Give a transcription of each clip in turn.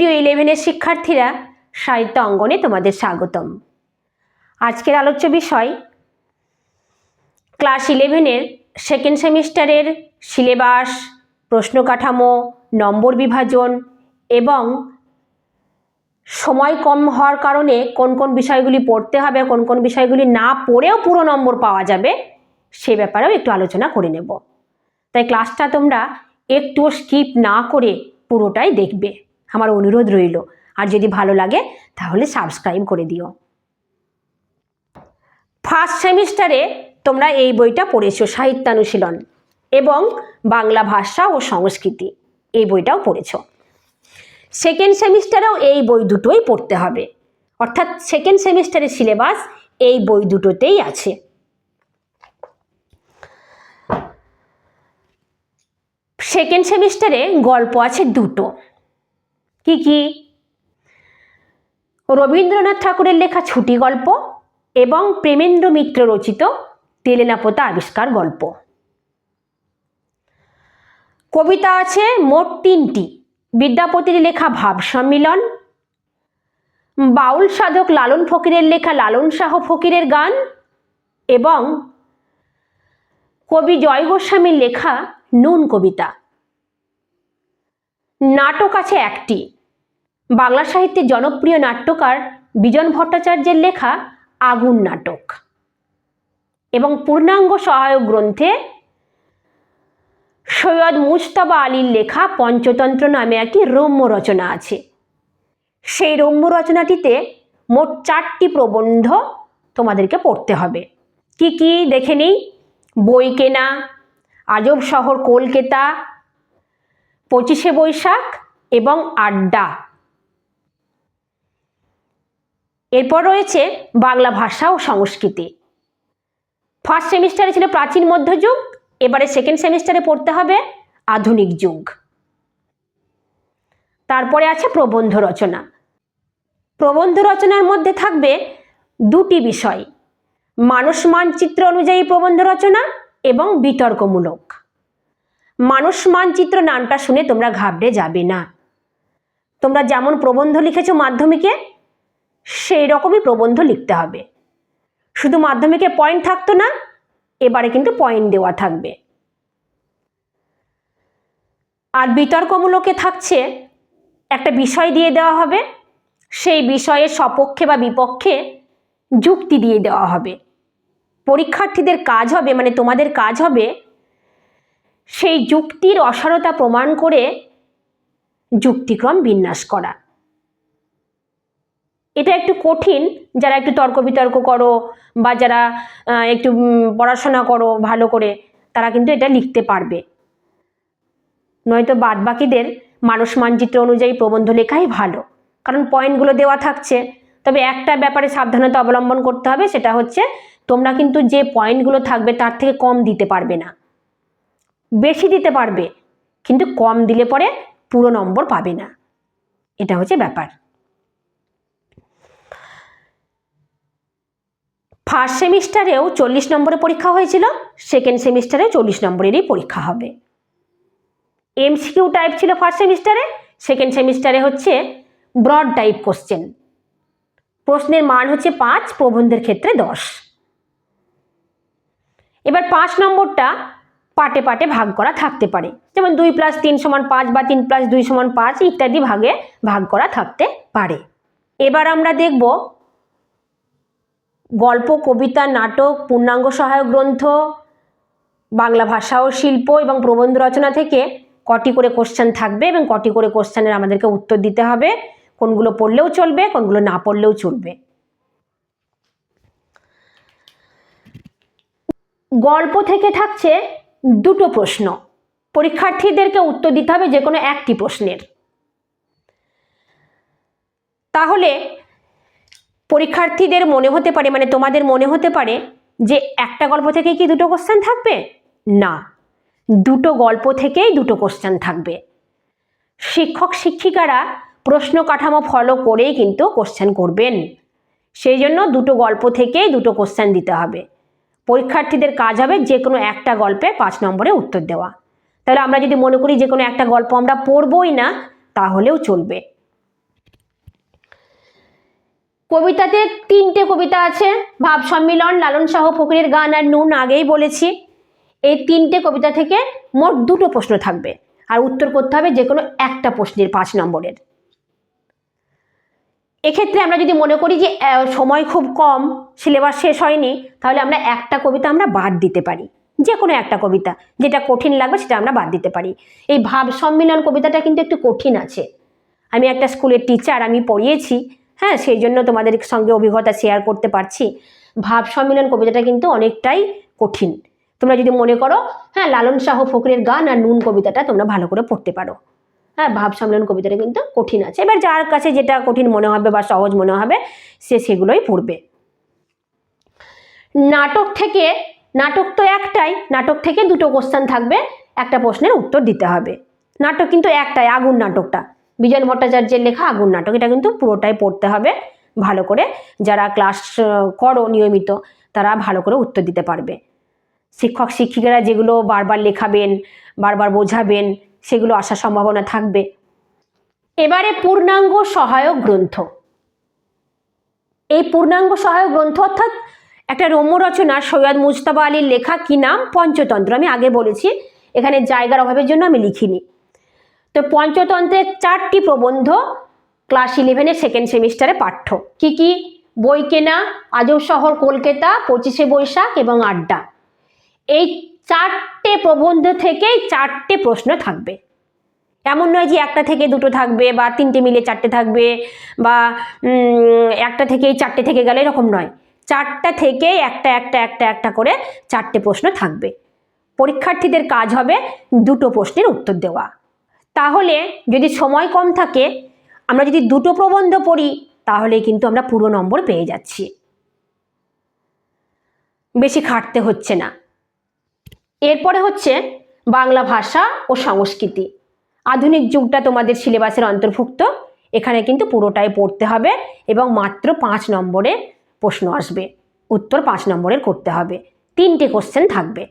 প্রিয় ইলেভেনের শিক্ষার্থীরা, সাহিত্য অঙ্গনে তোমাদের স্বাগতম। আজকের আলোচ্য বিষয় ক্লাস ইলেভেনের সেকেন্ড সেমিস্টারের সিলেবাস প্রশ্ন কাঠামো, নম্বর বিভাজন এবং সময় কম হওয়ার কারণে কোন কোন বিষয়গুলি পড়তে হবে কোন কোন বিষয়গুলি না পড়েও পুরো নম্বর পাওয়া যাবে, সে ব্যাপারেও একটু আলোচনা করে নেব। তাই ক্লাসটা তোমরা একটুও স্কিপ না করে পুরোটাই দেখবে। আমার অনুরোধ রইল। আর যদি ভালো লাগে, তাহলে সাবস্ক্রাইব করে দিও। ফার্স্ট সেমিস্টারে তোমরা এই বইটা পড়েছো, সাহিত্যানুশীলন এবং বাংলা ভাষা ও সংস্কৃতি। এই বইটাও পড়েছ। সেকেন্ড সেমিস্টারেও এই বই দুটোই পড়তে হবে। অর্থাৎ সেকেন্ড সেমিস্টারের সিলেবাস এই বই দুটোতেই আছে। সেকেন্ড সেমিস্টারে গল্প আছে দুটো। কি কি? রবীন্দ্রনাথ ঠাকুরের লেখা ছুটি গল্প এবং প্রেমেন্দ্র মিত্র রচিত তেলেনাপোতা আবিষ্কার গল্প। কবিতা আছে মোট তিনটি। বিদ্যাপতির লেখা ভাব সম্মিলন, বাউল সাধক লালন ফকিরের লেখা লালন শাহ ফকিরের গান এবং কবি জয় গোস্বামীর লেখা নুন কবিতা। নাটক আছে একটি। বাংলা সাহিত্যের জনপ্রিয় নাট্যকার বিজন ভট্টাচার্যের লেখা আগুন নাটক। এবং পূর্ণাঙ্গ সহায়ক গ্রন্থে সৈয়দ মুজতবা আলীর লেখা পঞ্চতন্ত্র নামে একটি রম্য রচনা আছে। সেই রম্য রচনাটিতে মোট চারটি প্রবন্ধ তোমাদেরকে পড়তে হবে। কি কি দেখে নিই? বই কেনা, আজব শহর কলকাতা পঁচিশে বৈশাখ এবং আড্ডা। এরপর রয়েছে বাংলা ভাষা ও সংস্কৃতি। ফার্স্ট সেমিস্টারে ছিল প্রাচীন মধ্যযুগ, এবারে সেকেন্ড সেমিস্টারে পড়তে হবে আধুনিক যুগ। তারপরে আছে প্রবন্ধ রচনা। প্রবন্ধ রচনার মধ্যে থাকবে দুটি বিষয় মানুষ মানচিত্র অনুযায়ী প্রবন্ধ রচনা এবং বিতর্কমূলক। মানুষ মানচিত্র নামটা শুনে তোমরা ঘাবড়ে যাবে না। তোমরা যেমন প্রবন্ধ লিখেছো মাধ্যমিকে, সেই রকমই প্রবন্ধ লিখতে হবে। শুধু মাধ্যমিকে পয়েন্ট থাকতো না, এবারে কিন্তু পয়েন্ট দেওয়া থাকবে। আর বিতর্কমূলকে থাকছে একটা বিষয় দিয়ে দেওয়া হবে, সেই বিষয়ের সপক্ষে বা বিপক্ষে যুক্তি দিয়ে দেওয়া হবে। পরীক্ষার্থীদের কাজ হবে মানে তোমাদের কাজ হবে সেই যুক্তির অসারতা প্রমাণ করে যুক্তিক্রম বিন্যাস করা। এটা একটু কঠিন, যারা একটু তর্ক বিতর্ক করো বা যারা একটু পড়াশোনা করো ভালো করে, তারা কিন্তু এটা লিখতে পারবে। নয়তো বাদ বাকিদের মানুষ মানচিত্র অনুযায়ী প্রবন্ধ লেখাই ভালো, কারণ পয়েন্টগুলো দেওয়া থাকছে। তবে একটা ব্যাপারে সাবধানতা অবলম্বন করতে হবে, সেটা হচ্ছে তোমরা কিন্তু যে পয়েন্টগুলো থাকবে তার থেকে কম দিতে পারবে না। বেশি দিতে পারবে, কিন্তু কম দিলে পরে পুরো নম্বর পাবে না। এটা হচ্ছে ব্যাপার। ফার্স্ট সেমিস্টারেও চল্লিশ নম্বরে পরীক্ষা হয়েছিল সেকেন্ড সেমিস্টারে চল্লিশ নম্বরেরই পরীক্ষা হবে। এমসিকিউ টাইপ ছিল ফার্স্ট সেমিস্টারে সেকেন্ড সেমিস্টারে হচ্ছে ব্রড টাইপ কোশ্চেন প্রশ্নের মান হচ্ছে পাঁচ, প্রবন্ধের ক্ষেত্রে দশ। এবার পাঁচ নম্বরটা পাটে পাটে ভাগ করা থাকতে পারে। যেমন দুই প্লাস তিন সমান পাঁচ বা তিন প্লাস দুই সমান পাঁচ ইত্যাদি ভাগে ভাগ করা থাকতে পারে। এবার আমরা দেখব গল্প, কবিতা, নাটক, পূর্ণাঙ্গ সহায়ক গ্রন্থ, বাংলা ভাষা ও শিল্প এবং প্রবন্ধ রচনা থেকে কটি করে কোশ্চেন থাকবে এবং কটি করে কোশ্চেনের আমাদেরকে উত্তর দিতে হবে। কোনগুলো পড়লেও চলবে, কোনগুলো না পড়লেও চলবে। গল্প থেকে থাকছে দুটো প্রশ্ন। পরীক্ষার্থীদেরকে উত্তর দিতে হবে যে কোনো একটি প্রশ্নের। তাহলে পরীক্ষার্থীদের মনে হতে পারে মানে তোমাদের মনে হতে পারে যে একটা গল্প থেকে কি দুটো কোশ্চেন থাকবে? না। দুটো গল্প থেকেই দুটো কোশ্চেন থাকবে। শিক্ষক, শিক্ষিকারা প্রশ্ন কাঠামো ফলো করেই কিন্তু কোশ্চেন করবেন। সেই জন্য দুটো গল্প থেকেই দুটো কোশ্চেন দিতে হবে। পরীক্ষার্থীদের কাজ হবে যে কোনো একটা গল্পে পাঁচ নম্বরে উত্তর দেওয়া। তাহলে আমরা যদি মনে করি যে কোনো একটা গল্প আমরা পড়বই না, তাহলেও চলবে। কবিতাতে তিনটে কবিতা আছে, ভাব সম্মিলন, লালন শাহ, ফকরের গান আর নুন আগেই বলেছি। এই তিনটে কবিতা থেকে মোট দুটো প্রশ্ন থাকবে, আর উত্তর করতে হবে যে কোনো একটা প্রশ্নের পাঁচ নম্বরের। এক্ষেত্রে আমরা যদি মনে করি যে সময় খুব কম সিলেবাস শেষ হয়নি, তাহলে আমরা একটা কবিতা আমরা বাদ দিতে পারি। যে কোনো একটা কবিতা, যেটা কঠিন লাগবে সেটা আমরা বাদ দিতে পারি। এই ভাব সম্মিলন কবিতাটা কিন্তু একটু কঠিন আছে। আমি একটা স্কুলের টিচার আমি পড়িয়েছি হ্যাঁ সেই জন্য তোমাদের সঙ্গে অভিজ্ঞতা শেয়ার করতে পারছি। ভাব সম্মিলন কবিতাটা কিন্তু অনেকটাই কঠিন। তোমরা যদি মনে করো হ্যাঁ লালন শাহ ফকরের গান আর নুন কবিতাটা তোমরা ভালো করে পড়তে পারো। হ্যাঁ ভাব সম্মেলন কবিতাটা কিন্তু কঠিন আছে। এবার যার কাছে যেটা কঠিন মনে হবে বা সহজ মনে হবে, সে সেগুলোই পড়বে। নাটক থেকে, নাটক তো একটাই, নাটক থেকে দুটো কোশ্চেন থাকবে, একটা প্রশ্নের উত্তর দিতে হবে। নাটক কিন্তু একটাই, আগুন নাটকটা। বিজন ভট্টাচার্যের লেখা আগুন নাটক, এটা কিন্তু পুরোটাই পড়তে হবে। ভালো করে যারা ক্লাস করো নিয়মিত, তারা ভালো করে উত্তর দিতে পারবে। শিক্ষক, শিক্ষিকারা যেগুলো বারবার লেখাবেন, বারবার বোঝাবেন সেগুলো আসার সম্ভাবনা থাকবে। এবারে পূর্ণাঙ্গ সহায়ক গ্রন্থ। এই পূর্ণাঙ্গ সহায়ক গ্রন্থ অর্থাৎ একটা রম্য রচনা, সৈয়দ মুজতাবা আলীর লেখা কি নাম? পঞ্চতন্ত্র। আমি আগে বলেছি, এখানে জায়গার অভাবের জন্য আমি লিখিনি। তো পঞ্চতন্ত্রের চারটি প্রবন্ধ ক্লাস ইলেভেনের সেকেন্ড সেমিস্টারে পাঠ্য। কি কি? বই কেনা আজব শহর কলকাতা, পঁচিশে বৈশাখ এবং আড্ডা। এই চারটে প্রবন্ধ থেকেই চারটে প্রশ্ন থাকবে। এমন নয় যে একটা থেকে দুটো থাকবে বা তিনটে মিলে চারটে থাকবে বা একটা থেকেই চারটে থেকে গেলে এরকম নয়। চারটা থেকেই একটা একটা একটা একটা করে চারটে প্রশ্ন থাকবে। পরীক্ষার্থীদের কাজ হবে দুটো প্রশ্নের উত্তর দেওয়া। তাহলে যদি সময় কম থাকে, আমরা যদি দুটো প্রবন্ধ পড়ি তাহলে কিন্তু আমরা পুরো নম্বর পেয়ে যাচ্ছি। বেশি খাটতে হচ্ছে না। এরপরে হচ্ছে বাংলা ভাষা ও সংস্কৃতি। আধুনিক যুগটা তোমাদের সিলেবাসের অন্তর্ভুক্ত। এখানে কিন্তু পুরোটাই পড়তে হবে এবং মাত্র পাঁচ নম্বরের প্রশ্ন আসবে। উত্তর পাঁচ নম্বরের করতে হবে। তিনটে কোশ্চেন থাকবে।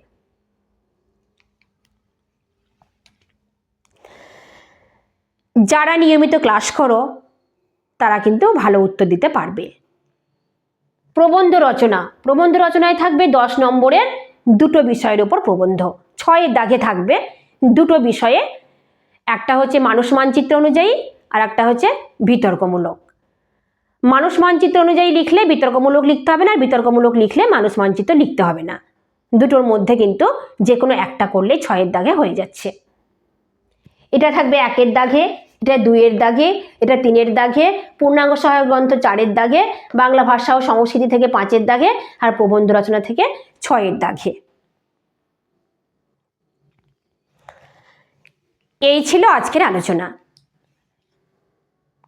যারা নিয়মিত ক্লাস করো, তারা কিন্তু ভালো উত্তর দিতে পারবে। প্রবন্ধ রচনা। প্রবন্ধ রচনায় থাকবে দশ নম্বরের দুটো বিষয়ের উপর প্রবন্ধ। ছয়ের দাগে থাকবে দুটো বিষয়ে। একটা হচ্ছে মানুষ মানচিত্র অনুযায়ী আর একটা হচ্ছে বিতর্কমূলক। মানুষ মানচিত্র অনুযায়ী লিখলে বিতর্কমূলক লিখতে হবে না, আর বিতর্কমূলক লিখলে মানুষ মানচিত্র লিখতে হবে না। দুটোর মধ্যে কিন্তু যে কোনো একটা করলে ছয়ের দাগে হয়ে যাচ্ছে। এটা থাকবে একের দাগে। এটা দুইয়ের দাগে, এটা তিনের দাগে, পূর্ণাঙ্গ সহায়ক গ্রন্থ চারের দাগে, বাংলা ভাষা ও সংস্কৃতি থেকে পাঁচের দাগে আর প্রবন্ধ রচনা থেকে ছয়ের দাগে। এই ছিল আজকের আলোচনা।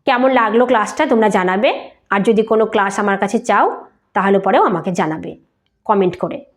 কেমন লাগল ক্লাসটা তোমরা জানাবে। আর যদি কোনো ক্লাস আমার কাছে চাও, তাহলে পরেও আমাকে জানাবে। কমেন্ট করে।